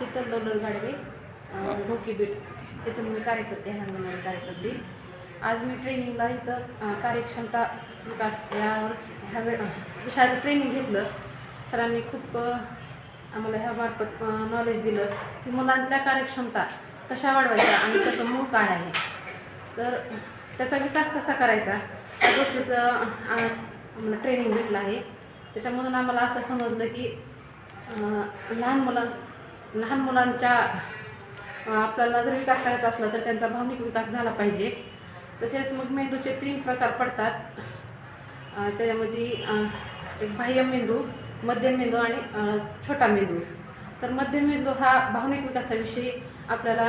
शीतल दौलत गाडवे अं, ढोकी बीट तिथून मी कार्यकर्ते आहे अंगणवाडी कार्यकर्ते. आज मी ट्रेनिंगला इथं कार्यक्षमता विकास यावर ह्या वेळ विषयाचं ट्रेनिंग घेतलं. सरांनी खूप आम्हाला ह्या मार्फत नॉलेज दिलं की मुलांतल्या कार्यक्षमता कशा वाढवायच्या आणि त्याचं मूळ काय आहे. तर त्याचा विकास कसा करायचा? या गोष्टीचं आम्हाला ट्रेनिंग भेटलं आहे. त्याच्यामधून आम्हाला असं समजलं की लहान मुलां लहान मुलांच्या आपल्याला जर विकास करायचा असला तर त्यांचा भावनिक विकास झाला पाहिजे. तसेच मग मेंदूचे तीन प्रकार पडतात. त्याच्यामध्ये एक बाह्य मेंदू मध्यम मेंदू आणि छोटा मेंदू. तर मध्यम मेंदू हा भावनिक विकासाविषयी आपल्याला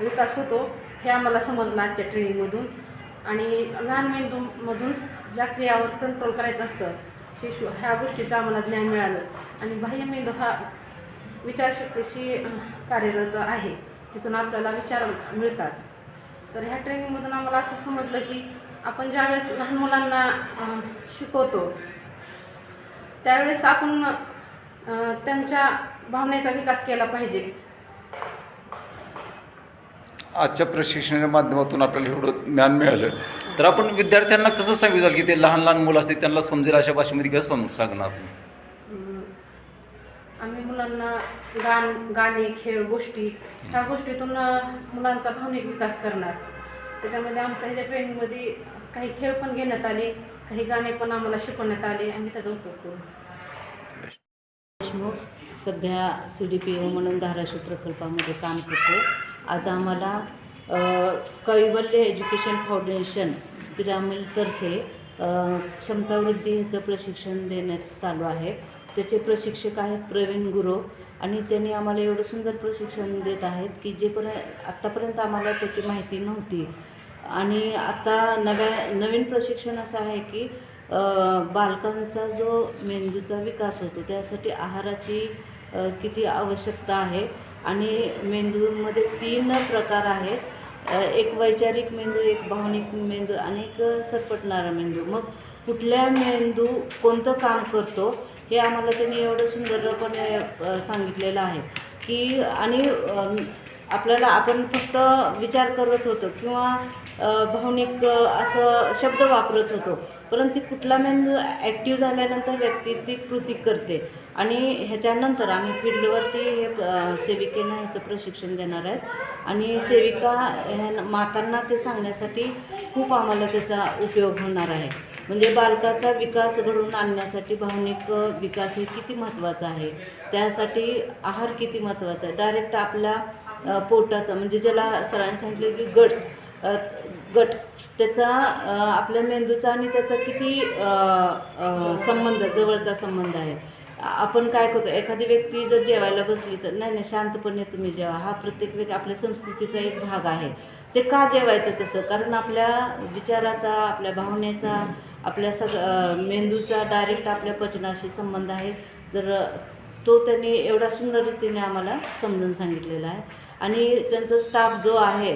विकास होतो हे आम्हाला समजलं आजच्या ट्रेनिंगमधून आणि लहान मेंदूमधून ज्या क्रियावर कंट्रोल करायचं असतं शिशु ह्या गोष्टीचं आम्हाला ज्ञान मिळालं. आणि बाह्य मेंदू हा विचारशक्तीशी कार्यरत आहे. तिथून आपल्याला विचार मिळतात. तर ह्या ट्रेनिंगमधून आम्हाला असं समजलं की आपण ज्यावेळेस लहान मुलांना शिकवतो त्यावेळेस आपण त्यांच्या भावनेचा विकास केला पाहिजे. आजच्या प्रशिक्षणाच्या माध्यमातून आपल्याला एवढं ज्ञान मिळालं. तर आपण विद्यार्थ्यांना कसं सांगितलं की ते लहान लहान मुलं असते त्यांना समजेल अशा भाषेमध्ये कसं सांगणार मुलांना गान गाणे खेळ गोष्टी ह्या गोष्टीतून मुलांचा भावनिक विकास करणार. त्याच्यामध्ये आमच्या ह्याच्या ट्रेनिंगमध्ये काही खेळ पण घेण्यात आले काही गाणे पण आम्हाला शिकवण्यात आले आम्ही त्याचा उपयोग करू. देशमुख सध्या सी डी पी ओ म्हणून धाराशिव प्रकल्पामध्ये काम करतो आज आम्हाला कैवल्य एज्युकेशन फाउंडेशन पिरामिलतर्फे क्षमतावृद्धीचं प्रशिक्षण देण्याचं चालू आहे. त्याचे प्रशिक्षक आहेत प्रवीण गुरव आणि त्यांनी आम्हाला एवढं सुंदर प्रशिक्षण देत आहेत की जेपर्यंत आत्तापर्यंत आम्हाला त्याची माहिती नव्हती. आणि आता नव्या नवीन प्रशिक्षण असं आहे की बालकांचा जो मेंदूचा विकास होतो त्यासाठी आहाराची किती आवश्यकता आहे आणि मेंदूमध्ये तीन प्रकार आहेत. एक वैचारिक मेंदू एक भावनिक मेंदू आणि एक सरपटणारा मेंदू. मग कुठल्या मेंदू कोणतं काम करतो हे आम्हाला त्यांनी एवढं सुंदरपणे सांगितलेलं आहे. की आणि आपल्याला आपण फक्त विचार करत होतो किंवा भावनिक असं शब्द वापरत होतो. परंतु कुठला मेंदू ॲक्टिव्ह झाल्यानंतर व्यक्ती ती कृती करते. आणि ह्याच्यानंतर आम्ही फील्डवरती हे सेविकेनं ह्याचं प्रशिक्षण देणार आहेत. आणि सेविका ह्या मातांना ते सांगण्यासाठी खूप आम्हाला त्याचा उपयोग होणार आहे. म्हणजे बालकाचा विकास घडवून आणण्यासाठी भावनिक विकास हे किती महत्त्वाचा आहे? त्यासाठी आहार किती महत्त्वाचा आहे? डायरेक्ट आपल्या पोटाचा म्हणजे ज्याला सरांनी सांगितलं की गट्स गट त्याचा आपल्या मेंदूचा आणि त्याचा किती संबंध जवळचा संबंध आहे. आपण काय करतो एखादी व्यक्ती जर जेवायला बसली तर नाही नाही शांतपणे तुम्ही जेवा. हा प्रत्येक व्यक्ती आपल्या संस्कृतीचा एक भाग आहे. ते का जेवायचं तसं? कारण आपल्या विचाराचा आपल्या भावनेचा आपल्या सग मेंदूचा डायरेक्ट आपल्या पचनाशी संबंध आहे. जर तो त्यांनी एवढा सुंदर रीतीने आम्हाला समजून सांगितलेला आहे. आणि त्यांचा स्टाफ जो आहे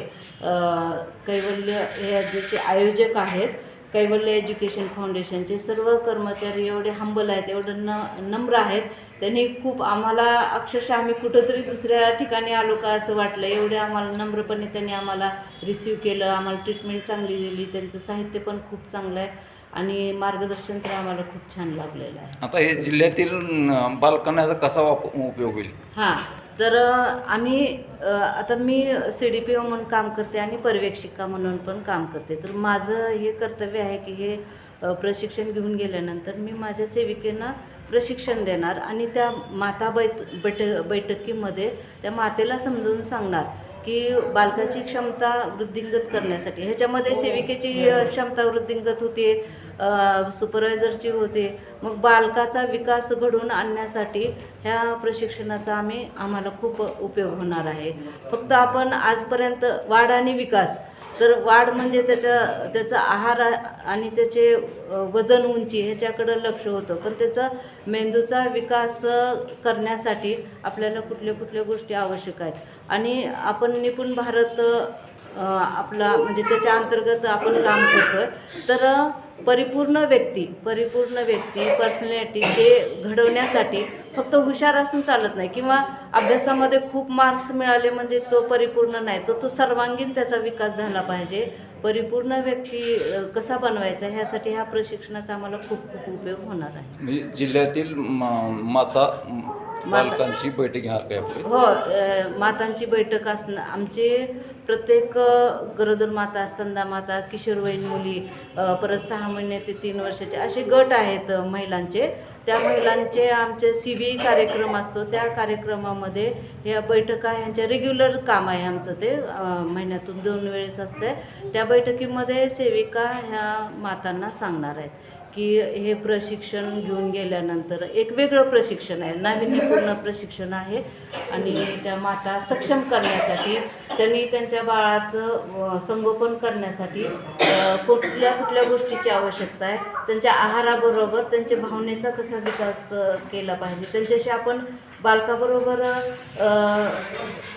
कैवल्य हे जे आयोजक आहेत कैवल्य एज्युकेशन फाउंडेशनचे सर्व कर्मचारी एवढे हंबल आहेत एवढं न नम्र आहेत. त्यांनी खूप आम्हाला अक्षरशः आम्ही कुठंतरी दुसऱ्या ठिकाणी आलो का असं वाटलं. एवढे आम्हाला नम्रपणे त्यांनी आम्हाला रिसीव केलं आम्हाला ट्रीटमेंट चांगली दिली. त्यांचं साहित्य पण खूप चांगलं आहे आणि मार्गदर्शन तर आम्हाला खूप छान लाभलेलं आहे. आता हे जिल्ह्यातील बालकांना याचा कसा वाप उपयोग होईल? हां. तर आम्ही आता मी सी डी पी ओ म्हणून काम करते आणि पर्यवेक्षिका म्हणून पण काम करते. तर माझं हे कर्तव्य आहे की हे प्रशिक्षण घेऊन गेल्यानंतर मी माझ्या सेविकेंना प्रशिक्षण देणार आणि त्या माता बैठ बैठ बैठकीमध्ये त्या मातेला समजून सांगणार. की बालकाची क्षमता वृद्धिंगत करण्यासाठी. ह्याच्यामध्ये सेविकेची क्षमता वृद्धिंगत होते सुपरवायझरची होते. मग बालकाचा विकास घडवून आणण्यासाठी ह्या प्रशिक्षणाचा आम्ही आम्हाला खूप उपयोग होणार आहे. फक्त आपण आजपर्यंत वाढ आणि विकास. तर वाढ म्हणजे त्याच्या त्याचा आहार आणि त्याचे वजन उंची ह्याच्याकडं लक्ष होतं. पण त्याचा मेंदूचा विकास करण्यासाठी आपल्याला कुठल्या कुठल्या गोष्टी आवश्यक आहेत. आणि आपण निपुण भारत आपला म्हणजे त्याच्या अंतर्गत आपण काम करतोय. तर परिपूर्ण व्यक्ती परिपूर्ण व्यक्ती पर्सनॅलिटी हे घडवण्यासाठी फक्त हुशार असून चालत नाही किंवा अभ्यासामध्ये खूप मार्क्स मिळाले म्हणजे तो परिपूर्ण नाही तो तो सर्वांगीण त्याचा विकास झाला पाहिजे. परिपूर्ण व्यक्ती कसा बनवायचा ह्यासाठी ह्या प्रशिक्षणाचा आम्हाला खूप खूप उपयोग होणार आहे. म्हणजे जिल्ह्यातील म- माता मालकांची बैठक घेणार काय आपली? हो अ, मातांची बैठक असणं आमचे प्रत्येक अ, गरोदर माता स्तंदा माता किशोरवयीन मुली अ, परत सहा महिने ते तीन वर्षाचे असे गट आहेत अ, महिलांचे. त्या महिलांचे आमचे सी बी कार्यक्रम असतो. त्या कार्यक्रमामध्ये या बैठका ह्यांच्या रेग्युलर काम आहे आमचं ते अ, महिन्यातून दोन वेळेस असते. त्या बैठकीमध्ये सेविका ह्या मातांना सांगणार आहेत. की हे प्रशिक्षण घेऊन गेल्यानंतर एक वेगळं प्रशिक्षण आहे. नाविन्यपूर्ण प्रशिक्षण आहे आणि त्या माता सक्षम करण्यासाठी त्यांनी त्यांच्या बाळाचं संगोपन करण्यासाठी कुठल्या कुठल्या गोष्टीची आवश्यकता आहे त्यांच्या आहाराबरोबर त्यांच्या भावनेचा कसा विकास केला पाहिजे त्यांच्याशी आपण बालकाबरोबर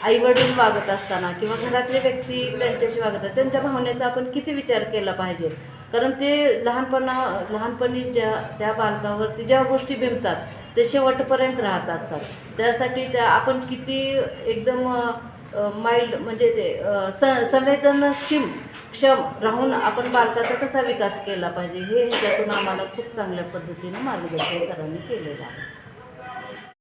आईवडील वागत असताना किंवा घरातले व्यक्ती त्यांच्याशी वागत त्यांच्या भावनेचा आपण किती विचार केला पाहिजे कारण ते लहानपणा लहानपणी ज्या त्या बालकावरती ज्या गोष्टी भिमतात ते शेवटपर्यंत राहत असतात. त्यासाठी त्या आपण किती एकदम माइल्ड म्हणजे ते स संवेदनशील क्षम राहून आपण बालकाचा कसा विकास केला पाहिजे हे ह्याच्यातून आम्हाला खूप चांगल्या पद्धतीनं मार्गदर्शन सरांनी केलेलं आहे.